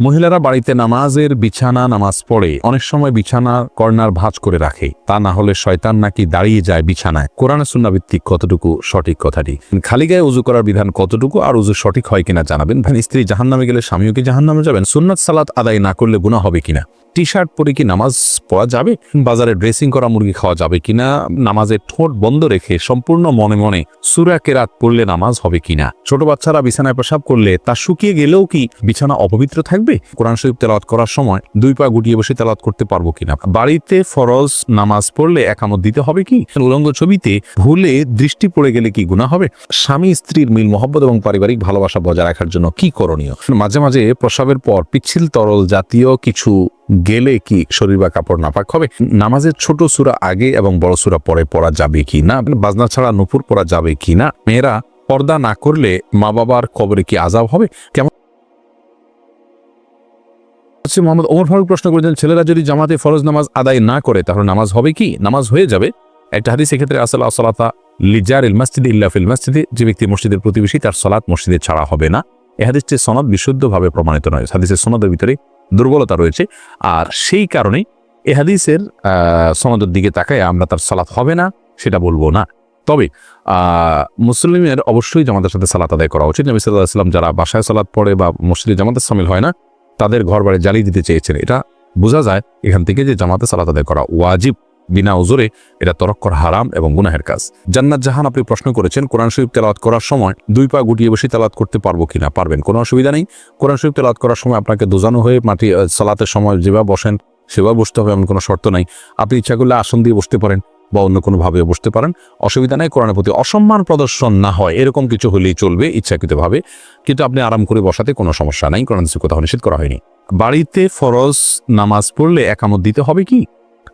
মহিলারা বাড়িতে নামাজের বিছানা, নামাজ পড়ে। অনেক সময় বিছানার কর্নার ভাঁজ করে রাখে। তা না হলে শয়তান নাকি দাঁড়িয়ে যায় বিছানায়। কোরআন সুন্নাভিত্তিক কতটুকু সঠিক কথাটি? খালি গায়ে উজু করার বিধান কতটুকু আর উজু সঠিক হয় কিনা জানাবেন। স্ত্রী স্ত্রী জাহান্নামে গেলে স্বামীও কি জাহান নামে যাবেন? সুন্নাত সালাত আদায় না করলে গুণা হবে কিনা? টি শার্ট পরে কি নামাজ পড়া যাবে? বাজারে ড্রেসিং করা মুরগি খাওয়া যাবে কিনা? নামাজের ঠোঁট বন্ধ রেখে সম্পূর্ণ মনে মনে সুরা কেরাত পড়লে নামাজ হবে কিনা? ছোট বাচ্চারা বিছানায় প্রসাব করলে তা শুকিয়ে গেলেও কি বিছানা অপবিত্র থাকবে? কোরআন শরীফ তেলাওয়াত করার সময় দুই পা গুটিয়ে বসে তেলাওয়াত করতে পারব কিনা? বাড়িতে ফরজ নামাজ পড়লে একামত দিতে হবে কি? উলঙ্গ ছবিতে ভুলে দৃষ্টি পড়ে গেলে কি গুণা হবে? স্বামী, স্ত্রীর মিল, মহব্বত এবং পারিবারিক ভালোবাসা বজায় রাখার জন্য কি করণীয়? মাঝে মাঝে প্রসাবের পর পিচ্ছিল তরল জাতীয় কিছু গেলে কি শরীর বা কাপড় নাপাক হবে? নামাজের ছোট সুরা আগে এবং বড় সুরা পরে পড়া যাবে কি না? বাজনা ছাড়া নুপুর পড়া যাবে কি না? মেয়েরা পর্দা না করলে মা বাবার কবরে কি আজাব হবে? কেমন মোহাম্মদ ওমর ফারুক প্রশ্ন করেছেন, ছেলেরা যদি জামাতে ফরজ নামাজ আদায় না করে, তাহলে নামাজ হবে কি? নামাজ হয়ে যাবে? একটা হাদিস এক্ষেত্রে আসলা সলাতা লিজার ইল মসজিদে ইল্লা যে ব্যক্তি মসজিদের প্রতিবেশী, তার সলাৎ মসজিদে ছাড়া হবে না। এ হাদিসটি সনদ বিশুদ্ধভাবে প্রমাণিত নয়। হাদিসের সনদের ভিতরে দুর্বলতা রয়েছে। আর সেই কারণে এহাদিসের সনদের দিকে তাকায় আমরা তার সালাত হবে না, সেটা বলব না। তবে মুসলিমের অবশ্যই জামাতের সাথে সালাত আদায় করা উচিত। নবী সাল্লাহ আসলাম যারা বাসায় সালাত পড়ে বা মসজিদে জামাতের সামিল হয় না, তাদের ঘর বাড়ি জ্বালিয়ে দিতে চেয়েছেন। এটা বোঝা যায় এখান থেকে যে জামাতে সালাত আদায় করা ওয়াজিব। বিনা ওজোরে এটা তরক করা হারাম এবং গুনাহের কাজ। জান্নাত জাহান আপনি প্রশ্ন করেছেন, কোরআন শরীফ তেলাওয়াত করার সময় দুই পা গুটিয়ে বসে তেলাওয়াত করতে পারব কিনা? পারবেন, কোনো অসুবিধা নেই। কোরআন শরীফ তেলাওয়াত করার সময় আপনাকে দোজানো হয়ে মাটি সালাতের সময় যেভাবে বসেন, সেভাবে বসতে হবে, এমন কোনো শর্ত নাই। আপনি ইচ্ছা করলে আসন দিয়ে বসতে পারেন বা অন্য কোনোভাবে বসতে পারেন। অসুবিধা নেই, কোরআনের প্রতি অসম্মান প্রদর্শন না হয়, এরকম কিছু হলেই চলবে ইচ্ছাকৃতভাবে। কিন্তু আপনি আরাম করে বসাতে কোনো সমস্যা নাই, কোরআন কোথাও নিষেধ করা হয়নি। বাড়িতে ফরজ নামাজ পড়লে একামত দিতে হবে কি?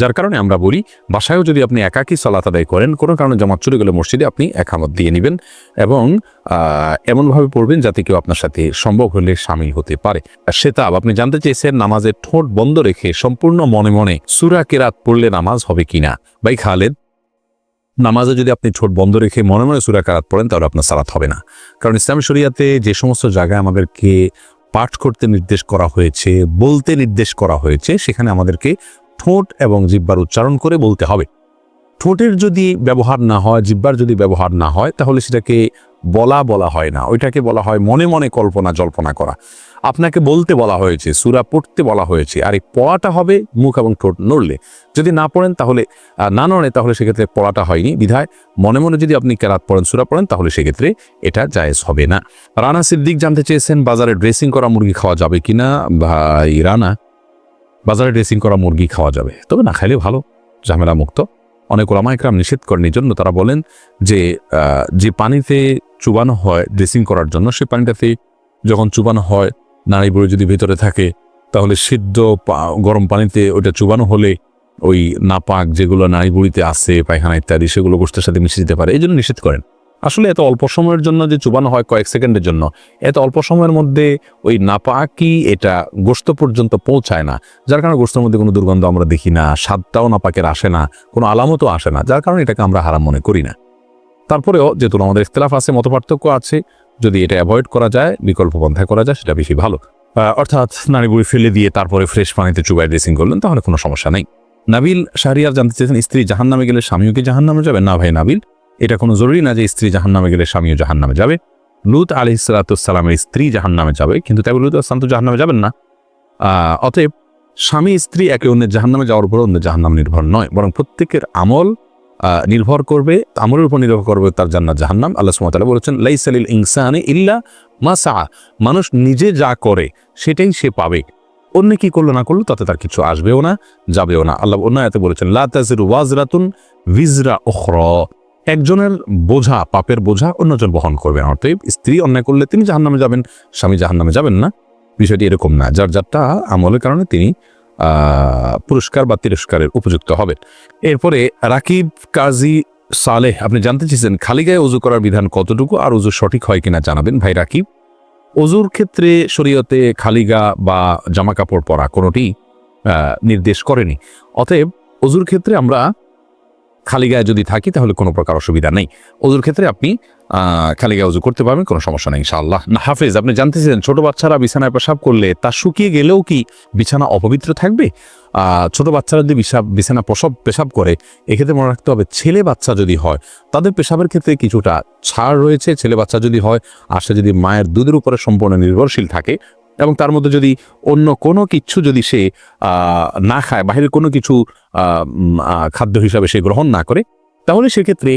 যার কারণে আমরা বলি, বাসায়ও যদি আপনি একাকী সালাত আদায় করেন, কোনো কারণে জামাত চলে গেলে মসজিদে আপনি একামত দিয়ে নেবেন এবং এমনভাবে পড়বেন যাতে কেউ আপনার সাথে সম্ভব হলে সামিল হতে পারে। সেতাব, আপনি জানতে চেয়েছেন নামাজের ঠোঁট বন্ধ রেখে সম্পূর্ণ মনে মনে সুরা কেরাত পড়লে নামাজ হবে কিনা? ভাই খালেদ, নামাজে যদি আপনি ঠোঁট বন্ধ রেখে মনে মনে সুরা কেরাত পড়েন, তাহলে আপনার সালাত হবে না। কারণ ইসলাম শরিয়াতে যে সমস্ত জায়গায় আমাদেরকে পাঠ করতে নির্দেশ করা হয়েছে, বলতে নির্দেশ করা হয়েছে, সেখানে আমাদেরকে ঠোঁট এবং জিব্বার উচ্চারণ করে বলতে হবে। ঠোঁটের যদি ব্যবহার না হয়, জিব্বার যদি ব্যবহার না হয়, তাহলে সেটাকে বলা বলা হয় না। ওইটাকে বলা হয় মনে মনে কল্পনা জল্পনা করা। আপনাকে বলতে বলা হয়েছে, সুরা পড়তে বলা হয়েছে, আর এই পড়াটা হবে মুখ এবং ঠোঁট নড়লে। যদি না পড়েন তাহলে না নড়ে তাহলে সেক্ষেত্রে পড়াটা হয়নি। বিধায় মনে মনে যদি আপনি কেরাত পড়েন, সুরা পড়েন, তাহলে সেক্ষেত্রে এটা জায়েজ হবে না। রানা সিদ্দিক জানতে চেয়েছেন, বাজারে ড্রেসিং করা মুরগি খাওয়া যাবে কিনা? ভাই, রানা বাজারে ড্রেসিং করা মুরগি খাওয়া যাবে। তবে না খাইলে ভালো, ঝামেলা মুক্ত। অনেক ওলামাইকরাম নিষেধ করেন এই জন্য তারা বলেন যে যে পানিতে চুবানো হয় ড্রেসিং করার জন্য সেই পানিটাতে যখন চুবানো হয়, নাড়ি বুড়ি যদি ভেতরে থাকে, তাহলে সিদ্ধ গরম পানিতে ওটা চুবানো হলে ওই নাপাক যেগুলো নাড়ি বুড়িতে আছে, পায়খানা ইত্যাদি, সেগুলো গোষ্ঠের সাথে মিশে যেতে পারে। এই জন্য নিষেধ করেন। আসলে এত অল্প সময়ের জন্য যে চুবানো হয় কয়েক সেকেন্ডের জন্য, এত অল্প সময়ের মধ্যে ওই নাপাকি এটা গোস্ত পর্যন্ত পৌঁছায় না। যার কারণে গোস্তের মধ্যে কোনো দুর্গন্ধ আমরা দেখি না, স্বাদটাও নাপাকের আসে না, কোনো আলামতও আসে না, যার কারণে এটাকে আমরা হারাম মনে করি না। তারপরেও যেহেতু আমাদের ইখতলাফ আছে, মতপার্থক্য আছে, যদি এটা অ্যাভয়েড করা যায়, বিকল্প পন্থায় করা যায়, সেটা বেশি ভালো। অর্থাৎ নারী বুড়ি ফেলে দিয়ে তারপরে ফ্রেশ পানিতে চুবাই ড্রেসিং করলেন, তাহলে কোনো সমস্যা নেই। নাবিল শাহরিয়ার জানতে চেয়েছেন, স্ত্রী জাহান নামে গেলে স্বামীও কি জাহান নামে যাবে না ভাই, নাবিল। এটা কোনো জরুরি না যে স্ত্রী জাহান নামে গেলে স্বামীও জাহান নামে যাবে। লুত আলি সালাতামের স্ত্রী জাহান নামে যাবে, কিন্তু তাই লুত আসলাম তো জাহান নামে যাবেন না। অতএব স্বামী, স্ত্রী একে অন্যের জাহান নামে যাওয়ার উপর অন্যের জাহান নাম নির্ভর নয়, বরং প্রত্যেকের আমল নির্ভর করবে, আমলের উপর নির্ভর করবে তার জান্নাত জাহান্নাম। আল্লাহ সুমতালা বলেছেন লাইসালিল ইনসানে ইল্লা মা সা মানুষ নিজে যা করে সেটাই সে পাবে। অন্য কি করল না করল তাতে তার কিছু আসবেও না, যাবেও না। আল্লাহ অন্য আয়াতে বলেছেন, লা তাজির ওয়াজরাতুন ভিজরা ওখর একজনের বোঝা, পাপের বোঝা অন্যজন বহন করবে। অতএব স্ত্রী অন্যায় করলে তিনি জাহান্নামে যাবেন, স্বামী জাহান্নামে যাবেন না। বিষয়টি এরকম না। যার যারটা আমলের কারণে তিনি পুরস্কার বা তিরস্কারের উপযুক্ত হবেন। এরপরে রাকিব, কাজী, সালেহ, আপনি জানতে চেয়েছেন খালি গায়ে উজু করার বিধান কতটুকু আর উজু সঠিক হয় কিনা জানাবেন ভাই রাকিব। অজুর ক্ষেত্রে শরীয়তে খালিগা বা জামা কাপড় পরা কোনোটি নির্দেশ করেনি। অতএব অজুর ক্ষেত্রে আমরা খালি গায়ে যদি থাকি, তাহলে কোনো প্রকার অসুবিধা নেই। অজুর ক্ষেত্রে আপনি খালি গায়ে অজু করতে পারবেন, কোনো সমস্যা নেই, ইনশাআল্লাহ। না, হাফেজ, আপনি জানতেছিলেন ছোট বাচ্চারা বিছানায় পেশাব করলে তা শুকিয়ে গেলেও কি বিছানা অপবিত্র থাকবে? ছোট বাচ্চারা যদি বিছাব বিছানা প্রসব, পেশাব করে, এক্ষেত্রে মনে রাখতে হবে, ছেলে বাচ্চা যদি হয়, তাদের পেশাবের ক্ষেত্রে কিছুটা ছাড় রয়েছে। ছেলে বাচ্চা যদি হয়, আর সে যদি মায়ের দুধের উপরে সম্পূর্ণ নির্ভরশীল থাকে এবং তার মধ্যে যদি অন্য কোনো কিছু যদি সে না খায় বাইরের কোনো কিছু খাদ্য হিসাবে সে গ্রহণ না করে, তাহলে সেক্ষেত্রে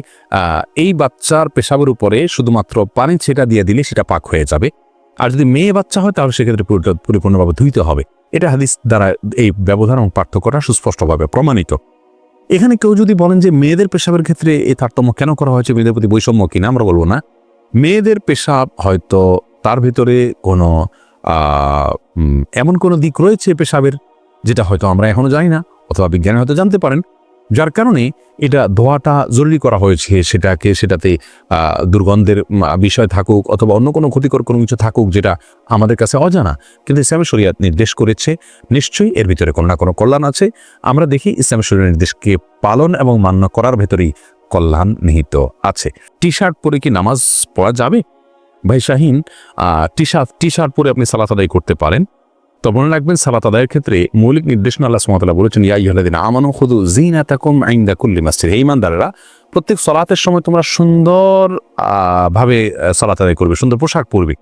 এই বাচ্চার পেশাবের উপরে শুধুমাত্র পানি ছেটা দিয়ে দিলে সেটা পাক হয়ে যাবে। আর যদি মেয়ে বাচ্চা হয় তাহলে সেক্ষেত্রে পরিপূর্ণভাবে ধুইতে হবে। এটা হাদিস দ্বারা এই ব্যবধান এবং পার্থক্যটা সুস্পষ্টভাবে প্রমাণিত। এখানে কেউ যদি বলেন যে মেয়েদের পেশাবের ক্ষেত্রে এই তারতম্য কেন করা হয়েছে, মেয়েদের প্রতি বৈষম্য কিনা আমরা বলব না। মেয়েদের পেশাব হয়তো তার ভিতরে কোনো এমন কোনো দিক রয়েছে পেশাবের যেটা হয়তো আমরা এখনও জানি না, অথবা বিজ্ঞানী হয়তো জানতে পারেন, যার কারণে এটা ধোয়াটা জরুরি করা হয়েছে সেটাকে, সেটাতে দুর্গন্ধের বিষয় থাকুক অথবা অন্য কোনো ক্ষতিকর কোনো কিছু থাকুক যেটা আমাদের কাছে অজানা। কিন্তু ইসলামের শরিয়াত নির্দেশ করেছে, নিশ্চয়ই এর ভিতরে কোনো না কোনো কল্যাণ আছে। আমরা দেখি ইসলামের শরীর নির্দেশকে পালন এবং মান্য করার ভেতরেই কল্যাণ নিহিত আছে। টি শার্ট পরে কি নামাজ পড়া যাবে? ভাই Shahin T shirt T shirt পরে আপনি সালাত আদায় করতে পারেন। তো মনে রাখবেন সালাত আদায়ের ক্ষেত্রে মৌলিক নির্দেশনা আল্লাহ সুমাতাল্লাহ বলেছেন, ইয়া ইহলাদিন আমানু খুদু জিনাতাকুম আইন্দা কুল্লি মাসজিদ। হে ইমানদারেরা প্রত্যেক সলাতের সময় তোমরা সুন্দর ভাবে সালাত আদায় করবে, সুন্দর পোশাক পরবে।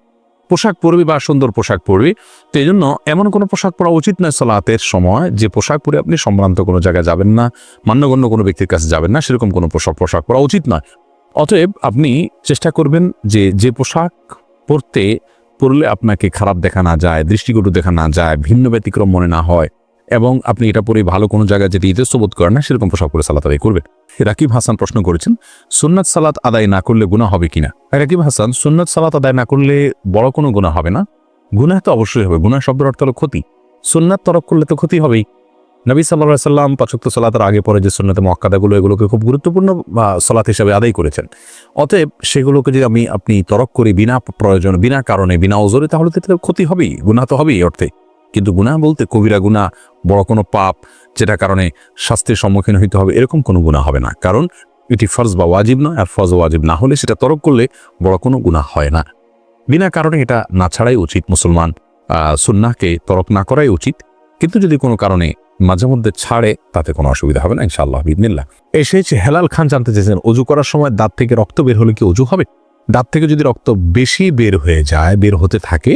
পোশাক পরবে বা সুন্দর পোশাক পরবে। তো এই জন্য এমন কোনো পোশাক পরা উচিত নয় সলাতের সময় যে পোশাক পরে আপনি সম্ভ্রান্ত কোনো জায়গায় যাবেন না, মান্যগণ্য কোনো ব্যক্তির কাছে যাবেন না, সেরকম কোনো পোশাক পোশাক পরা উচিত নয়। অতএব আপনি চেষ্টা করবেন যে যে পোশাক পরতে পরলে আপনাকে খারাপ দেখা না যায়, দৃষ্টিকটু দেখা না যায়, ভিন্ন ব্যতিক্রম মনে না হয় এবং আপনি এটা পরে ভালো কোনো জায়গায় যেতে ইতস্ত বোধ করেন না, সেরকম পোশাক পরে সালাত আদায় করবেন। রাকিব হাসান প্রশ্ন করেছেন, সুন্নাত সালাত আদায় না করলে গুণা হবে কিনা? রাকিব হাসান, সুন্নাত সালাত আদায় না করলে বড় কোনো গুণা হবে না? গুনাহ তো অবশ্যই হবে, গুনাহ শব্দের অর্থ হলো ক্ষতি। সুন্নাত তরক করলে তো ক্ষতি হবেই। নবী সাল্লাহ সাল্লাম পাচক্ত সালাতের আগে পরে যে সুন্নাতে মক্কাদাগুলো এগুলোকে খুব গুরুত্বপূর্ণ সলাত হিসাবে আদায় করেছেন। অতএব সেগুলোকে যদি আমি আপনি তরক করি বিনা প্রয়োজন বিনা কারণে বিনা ওজরে তাহলে তো ক্ষতি হবেই গুনাহ তো হবেই অর্থে। কিন্তু গুনাহ বলতে কবিরা গুনাহ বড় কোনো পাপ যেটা কারণে শাস্তির সম্মুখীন হইতে হবে এরকম কোনো গুনাহ হবে না। কারণ এটি ফরজ বা ওয়াজিব নয় আর ফরজ ওয়াজিব না হলে সেটা তরক করলে বড় কোনো গুনাহ হয় না। বিনা কারণে এটা না ছাড়াই উচিত মুসলমান আহ, সুন্নাহকে তরক না করাই উচিত। কিন্তু যদি কোনো কারণে মাঝে মধ্যে ছাড়ে, তাতে কোনো অসুবিধা হবে না, ইনশাআল্লাহ বিদিনিল্লা এসেছে হেলাল খান জানতে চেয়েছেন অজু করার সময় দাঁত থেকে রক্ত বের হলে কি অজু হবে? দাঁত থেকে যদি রক্ত বেশি বের হয়ে যায়, বের হতে থাকে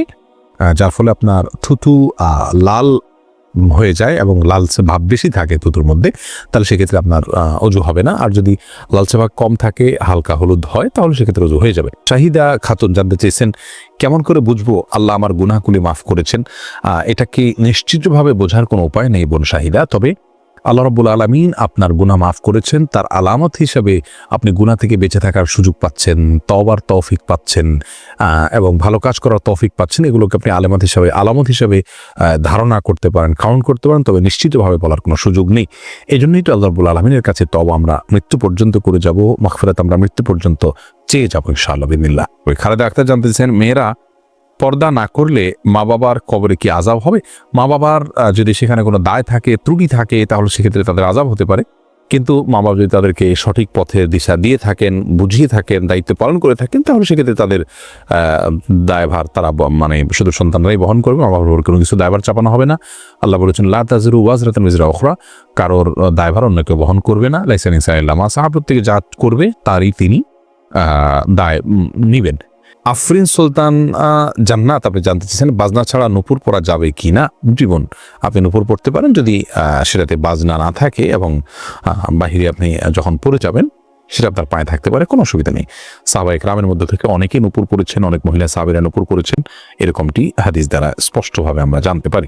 যার ফলে আপনার থুতু লাল হয়ে যায় এবং লালচে ভাব বেশি থাকে তুতুর মধ্যে, তাহলে সেক্ষেত্রে আপনার অজু হবে না। আর যদি লালচে ভাব কম থাকে, হালকা হলুদ হয়, তাহলে সেক্ষেত্রে অজু হয়ে যাবে। চাহিদা খাতুন জানতে চেয়েছেন, কেমন করে বুঝব আল্লাহ আমার গুনাহগুলি মাফ করেছেন? এটা কি নিশ্চিতভাবে বোঝার কোনো উপায় নেই বোন শাহিদা? তবে আল্লাহ রব্বুল আলমিন আপনার গুনাহ মাফ করেছেন, তার আলামত হিসাবে আপনি গুনাহ থেকে বেঁচে থাকার সুযোগ পাচ্ছেন তবার তৌফিক পাচ্ছেন এবং ভালো কাজ করার তৌফিক পাচ্ছেন, এগুলোকে আপনি আলামত হিসাবে আলামত হিসাবে ধারণা করতে পারেন কাউন্ট করতে পারেন, তবে নিশ্চিতভাবে বলার কোনো সুযোগ নেই। এই জন্যই তো আল্লাহ রব্বুল আলমিনের কাছে তব আমরা মৃত্যু পর্যন্ত করে যাব মাখফেরাত আমরা মৃত্যু পর্যন্ত চেয়ে যাব ইনশাআল্লাহ বিদিল্লা ওই খালেদা আক্তার জানতে মেয়েরা পর্দা না করলে মা বাবার কবরে কি আজাব হবে? মা বাবার যদি সেখানে কোনো দায় থাকে, ত্রুটি থাকে, তাহলে সেক্ষেত্রে তাদের আজাব হতে পারে। কিন্তু মা বাবা যদি তাদেরকে সঠিক পথের দিশা দিয়ে থাকেন, বুঝিয়ে থাকেন, দায়িত্ব পালন করে থাকেন, তাহলে সেক্ষেত্রে তাদের দায়ভার তারা মানে শুধু সন্তানরাই বহন করবে, মা বাবার কোনো কিছু দায়ভার চাপানো হবে না। আল্লাহ বলেছেন, লা তাজরু ওয়াজরাতান মিজরা উখরা কারোর দায়ভার অন্য কেউ বহন করবে না। লাইসেন ইনসাইল্লাহ মা সাহা প্রত্যেকে যা করবে, তারই তিনি দায় নিবেন। আফরিন সুলতান জান্নাত। আপনি জানতে চাইছেন, বাজনা ছাড়া নুপুর পরা যাবে কি না? জীবন, আপনি নুপুর পড়তে পারেন যদি সেটাতে বাজনা না থাকে এবং বাহিরে আপনি যখন পড়ে যাবেন, সেটা আপনার পায়ে থাকতে পারে, কোনো অসুবিধা নেই। সাহাবাই গ্রামের মধ্যে থেকে অনেকে নুপুর পড়েছেন, অনেক মহিলা সাহাবিরা নুপুর করেছেন এরকমটি হাদিস দ্বারা স্পষ্টভাবে আমরা জানতে পারি।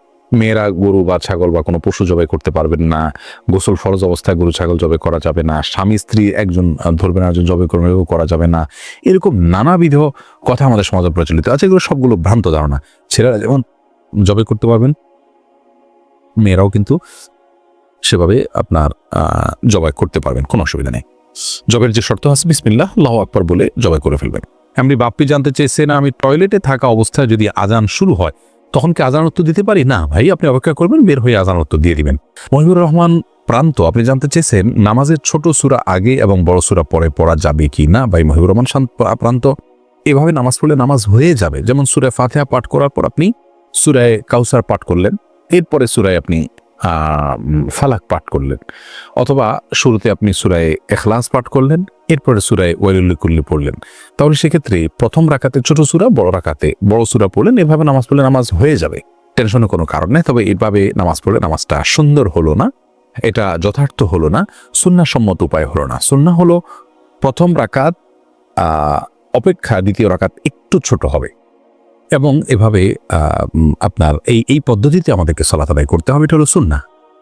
মেয়েরা গরু বা ছাগল বা কোনো পশু জবাই করতে পারবেন না। গোসল ফরজ অবস্থায় গরু ছাগল জবাই করা যাবে না। স্বামী, স্ত্রী একজন ধরবেন একজন জবাই করবেন করা যাবে না। এরকম নানাবিধ কথা আমাদের সমাজে প্রচলিত আছে। এগুলো সবগুলো ভ্রান্ত ধারণা। ছেলেরা যেমন জবাই করতে পারবেন, মেয়েরাও কিন্তু সেভাবে আপনার জবাই করতে পারবেন, কোনো অসুবিধা নেই। জবের যে শর্ত আছে, বিসমিল্লাহ লাহ আকবর বলে জবাই করে ফেলবেন। এমনি বাপ্পি জানতে চেয়েছেন আমি টয়লেটে থাকা অবস্থায় যদি আজান শুরু হয় তখন কি আজান উত্তর দিতে পারি? না, ভাই, আপনি অপেক্ষা করবেন, বের হয়ে আজান উত্তর দিয়ে দিবেন। মহিবুর রহমান প্রান্ত, আপনি জানতে চেয়েছেন নামাজের ছোট সুরা আগে এবং বড় সুরা পরে পড়া যাবে কি না? ভাই, মহিবুর রহমান প্রান্ত, এভাবে নামাজ পড়লে নামাজ হয়ে যাবে। যেমন সুরায় ফাতেহা পাঠ করার পর আপনি সুরায় কাউসার পাঠ করলেন, এরপরে সুরায় আপনি ফালাক পাঠ করলেন। অথবা শুরুতে আপনি সুরায় এখলাস পাঠ করলেন এরপরে সুরায় ওয়াইলুল্লিকুল্লি পড়লেন। তাহলে সেক্ষেত্রে প্রথম রাখাতে ছোট সুরা, বড় রাখাতে বড় সুরা পড়লেন, এভাবে নামাজ পড়লে নামাজ হয়ে যাবে। টেনশনের কোনো কারণ নেই, তবে এভাবে নামাজ পড়লে নামাজটা সুন্দর হলো না, এটা যথার্থ হলো না, সুন্নাসম্মত উপায় হলো না। সুন্না হলো প্রথম রাকাত অপেক্ষা দ্বিতীয় রাকাত একটু ছোট হবে এবং এভাবে আপনার এই এই পদ্ধতিতে আমাদেরকে সলাত করতে হবে, এটা হলো সুন্না।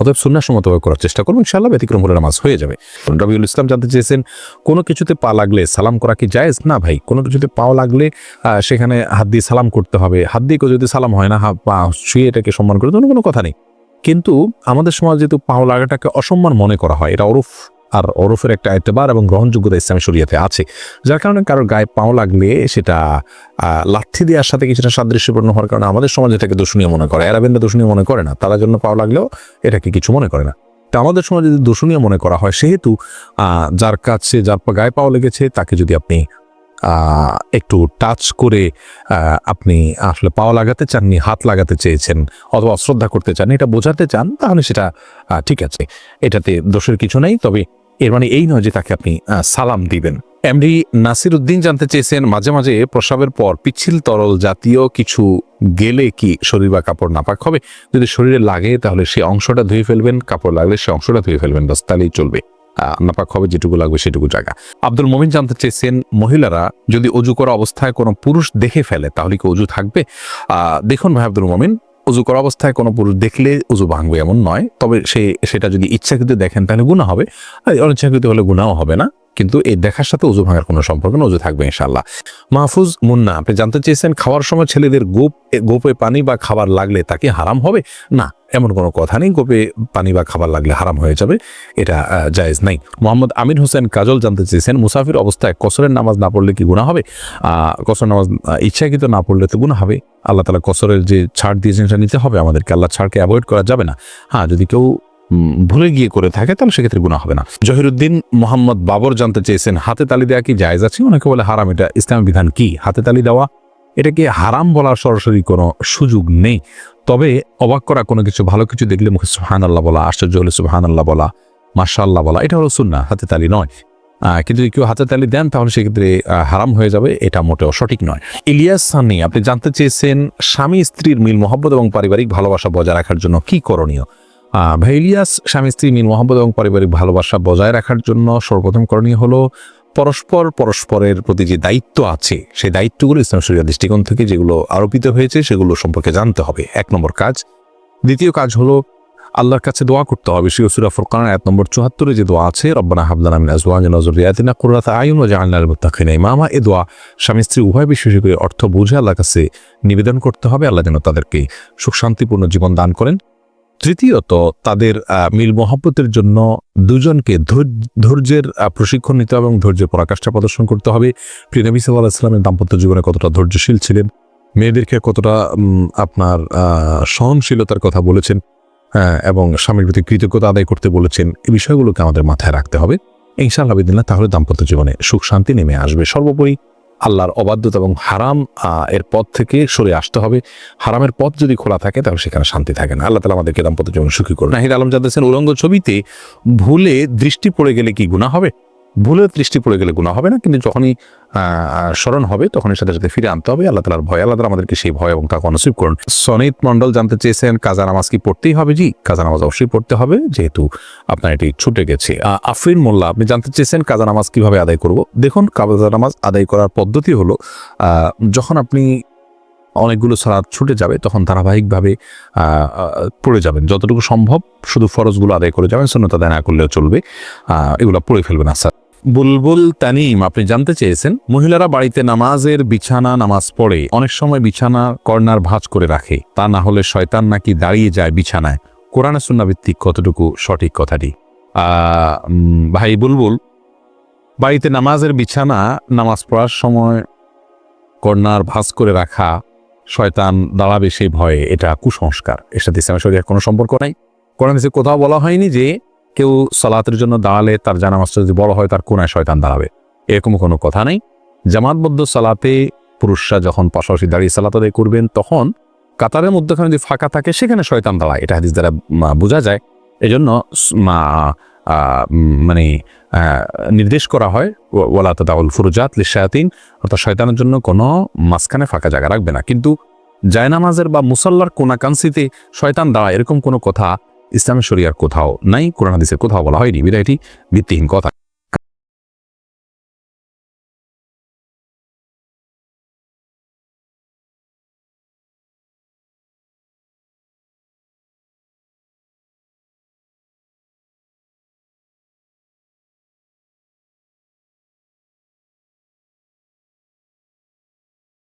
অতএব সুন্নাসম্মতভাবে করার চেষ্টা করব, ইনশাআল্লাহ ব্যতিক্রম হলে নামাজ হয়ে যাবে। রবিউল ইসলাম জানতে চেয়েছেন, কোনো কিছুতে পা লাগলে সালাম করা কি যায় না ভাই, কোনো কিছুতে পাও লাগলে সেখানে হাত দিয়ে সালাম করতে হবে। হাত দিয়ে কেউ যদি সালাম হয় না পা শুয়ে এটাকে সম্মান করে কোনো কোনো কথা নেই। কিন্তু আমাদের সমাজ যেহেতু পাও লাগাটাকে অসম্মান মনে করা হয়, এটা ওরফ আর ওরফের একটা এতবার এবং গ্রহণযোগ্যতা ইসলামী শরীয়তে আছে। যার কারণে কারোর গায়ে পাও লাগলে সেটা লাঠি দেওয়ার সাথে কিছুটা সাদৃশ্যপূর্ণ হওয়ার কারণে আমাদের সমাজ এটাকে দূষণীয় মনে করে। এরাবেন্দা দূষণীয় মনে করে না তারা জন্য পাও লাগলেও এটাকে কিছু মনে করে না। তা আমাদের সমাজে যদি দূষণীয় মনে করা হয়, সেহেতু যার কাছে যার গায়ে পাও লেগেছে, তাকে যদি আপনি একটু টাচ করে আপনি আসলে পাও লাগাতে চাননি হাত লাগাতে চেয়েছেন অথবা অশ্রদ্ধা করতে চান, এটা বোঝাতে চান, তাহলে সেটা ঠিক আছে। এটাতে দোষের কিছু নেই, তবে এর মানে এই নয় যে তাকে আপনি সালাম দিবেন। এমডি নাসির উদ্দিন জানতে চেয়েছেন, মাঝে মাঝে প্রস্রাবের পর পিচ্ছিল তরল জাতীয় কিছু গেলে কি শরীর বা কাপড় নাপাক হবে? যদি শরীরে লাগে, তাহলে সেই অংশটা ধুয়ে ফেলবেন, কাপড় লাগলে সেই অংশটা ধুয়ে ফেলবেন বাস তাহলেই চলবে। নাপাক হবে যেটুকু লাগবে সেটুকু জায়গা। আব্দুল মমিন জানতে চেয়েছেন, মহিলারা যদি অজু করা অবস্থায় কোনো পুরুষ দেখে ফেলে, তাহলে কি অজু থাকবে? দেখুন ভাই আব্দুল মমিন অজু করা অবস্থায় কোনো পুরুষ দেখলে উজু ভাঙবে এমন নয়। তবে সে, সেটা যদি ইচ্ছাকৃত দেখেন তাহলে গুণা হবে। আর অনিচ্ছাকৃত হলে গুণাও হবে না। কিন্তু এই দেখার সাথে অজু ভাঙার কোনো সম্পর্ক না অজু থাকবে ইনশাল্লাহ মাহফুজ মুন্না, আপনি জানতে চেয়েছেন খাওয়ার সময় ছেলেদের গোপ, গোপে পানি বা খাবার লাগলে তাকে হারাম হবে? না, এমন কোনো কথা নেই, গোপে পানি বা খাবার লাগলে হারাম হয়ে যাবে, এটা জায়েজ নাই। মোহাম্মদ আমির হোসেন কাজল জানতে চেয়েছেন, মুসাফির অবস্থায় কসরের নামাজ না পড়লে কি গুণা হবে? কসর নামাজ ইচ্ছাকৃত না পড়লে তো গুণা হবে। আল্লাহ তালা কসরের যে ছাড় দিয়েছেন সেটা নিতে হবে, আমাদেরকে আল্লাহ ছাড়কে অ্যাভয়েড করা যাবে না। হ্যাঁ যদি কেউ ভুলে গিয়ে করে থাকে, তাহলে সেক্ষেত্রে গুণা হবে না। জহিরুদ্দিন মোহাম্মদ বাবর জানতে চেয়েছেন, হাতে তালি দেওয়া কি জায়েজ আছে? অনেকে বলে হারাম, এটা ইসলামী বিধান কি? হাতে তালি দেওয়া এটাকে হারাম বলার সরাসরি কোনো সুযোগ নেই? তবে অবাক করা কোনো কিছু, ভালো কিছু দেখলে মুখে সুহান আল্লাহ বলা, আশ্চর্য হলে সুহান আল্লাহ বলা মাশাল্লাহ বলা, এটা হলো সুন্না হাতে তালি নয়। কিন্তু যদি কেউ হাতে তালি দেন, তাহলে সেক্ষেত্রে হারাম হয়ে যাবে, এটা মোটেও সঠিক নয়। ইলিয়াস সানি আপনি জানতে চেয়েছেন, স্বামী স্ত্রীর মিল, মহব্বত এবং পারিবারিক ভালোবাসা বজায় রাখার জন্য কি করণীয়? ভাই ইলিয়াস, স্বামী, স্ত্রী, মিল, মহব্বত এবং পারিবারিক ভালোবাসা বজায় রাখার জন্য সর্বপ্রথম করণীয় হলো পরস্পর পরস্পরের প্রতি যে দায়িত্ব আছে, সেই দায়িত্বগুলো ইসলাম শরিয়া দৃষ্টিকোণ থেকে যেগুলো আরোপিত হয়েছে সেগুলো সম্পর্কে জানতে হবে। এক নম্বর কাজ। দ্বিতীয় কাজ হলো আল্লাহর কাছে দোয়া করতে হবে। শিও সুরা ফুরকানের এক নম্বর চুয়াত্তরে যে দোয়া আছে, রব্বানা হাবদান হাবলানা মিন আজওয়াজিনা যুররিয়াতিনা কুররাতা আয়ুন ওয়াজআলনা লিল মুত্তাকিনা এই দোয়া স্বামী, স্ত্রী, উভয় বিশেষ অর্থ বুঝে আল্লাহর কাছে নিবেদন করতে হবে। আল্লাহ যেন তাদেরকে সুখ শান্তিপূর্ণ জীবন দান করেন। তৃতীয়ত, তাদের মিল মহব্বতের জন্য দুজনকে ধৈর্যের প্রশিক্ষণ নিতে হবে এবং ধৈর্যের পরাকাষ্ঠা প্রদর্শন করতে হবে। প্রিয় নবী সাল্লাহ ইসলামের দাম্পত্য জীবনে কতটা ধৈর্যশীল ছিলেন? মেয়েদেরকে কতটা আপনার সহনশীলতার কথা বলেছেন এবং স্বামীর প্রতি কৃতজ্ঞতা আদায় করতে বলেছেন, এই বিষয়গুলোকে আমাদের মাথায় রাখতে হবে। ইনশাআল্লাহ বিদিল্লাহ তাহলে দাম্পত্য জীবনে সুখ শান্তি নেমে আসবে। সর্বোপরি আল্লাহর অবাধ্যতা এবং হারাম এর পথ থেকে সরে আসতে হবে। হারামের পথ যদি খোলা থাকে, তাহলে সেখানে শান্তি থাকে না। আল্লাহ তালা আমাদেরকে দাম্পত্য জীবন সুখী করুন। নাহিদ আলম যাদের উলঙ্গ ছবিতে ভুলে দৃষ্টি পড়ে গেলে কি গুণা হবে? ভুলে দৃষ্টি পড়ে গেলে গুণা হবে না, কিন্তু যখনই স্মরণ হবে, তখনই সাথে সাথে ফিরে আনতে হবে। আল্লাহ তালার ভয়, আল্লাহ আমাদেরকে সেই ভয় এবং তাকে অনসিব করুন। সনিত মন্ডল জানতে চেয়েছেন, কাজা নামাজ কি পড়তেই হবে? জি, কাজা নামাজ অবশ্যই পড়তে হবে, যেহেতু আপনার এটি ছুটে গেছে। আফরিন মোল্লা, আপনি জানতে চেয়েছেন কাজা নামাজ কীভাবে আদায় করব? দেখুন, কাজা নামাজ আদায় করার পদ্ধতি হলো যখন আপনি অনেকগুলো সালাদ ছুটে যাবে, তখন ধারাবাহিকভাবে পড়ে যাবেন। যতটুকু সম্ভব, শুধু ফরজগুলো আদায় করে যাবেন শূন্যত আদায় না করলেও চলবে। এগুলো পড়ে ফেলবেন আচ্ছা বুলবুল তানিম, আপনি জানতে চেয়েছেন? মহিলারা বাড়িতে নামাজের বিছানা, নামাজ পড়ে অনেক সময় বিছানা কর্নার ভাঁজ করে রাখে। তা না হলে শয়তান নাকি দাঁড়িয়ে যায় বিছানায়। কোরআন সুন্না ভিত্তিক কতটুকু সঠিক কথাটি? ভাই বুলবুল, বাড়িতে নামাজের বিছানা, নামাজ পড়ার সময় কর্নার ভাঁজ করে রাখা শয়তান দাঁড়াবে সেই ভয়ে এটা কুসংস্কার। এর সাথে ইসলামের শরীরের কোনো সম্পর্ক নাই। কোরআন কোথাও বলা হয়নি যে কেউ সালাতের জন্য দাঁড়ালে তার জানামাজটা যদি বড় হয়, তার কোনায় শয়তান দাঁড়াবে। এরকম কোনো কথা নেই। জামাতবদ্ধ সালাতে পুরুষরা যখন পাশাপাশি দাঁড়িয়ে সালাত আদায় করবেন, তখন কাতারের মধ্যখানে যদি ফাঁকা থাকে, সেখানে শয়তান দাঁড়ায়। এটা হাদিস দ্বারা বোঝা যায়। এজন্য মানে নির্দেশ করা হয়, ও- ওয়ালা তাদাউল ফুরুজাত লিশায়াতিন অর্থাৎ শয়তানের জন্য কোনো মাঝখানে ফাঁকা জায়গা রাখবে না। কিন্তু জায়নামাজের বা মুসাল্লার কোনাকাংশিতে শয়তান দাঁড়ায়, এরকম কোনো কথা ইসলামের শরিয়ার কোথাও নাই কোরআন হাদিসের কোথাও বলা হয়নি। বিদায় এটি ভিত্তিহীন কথা।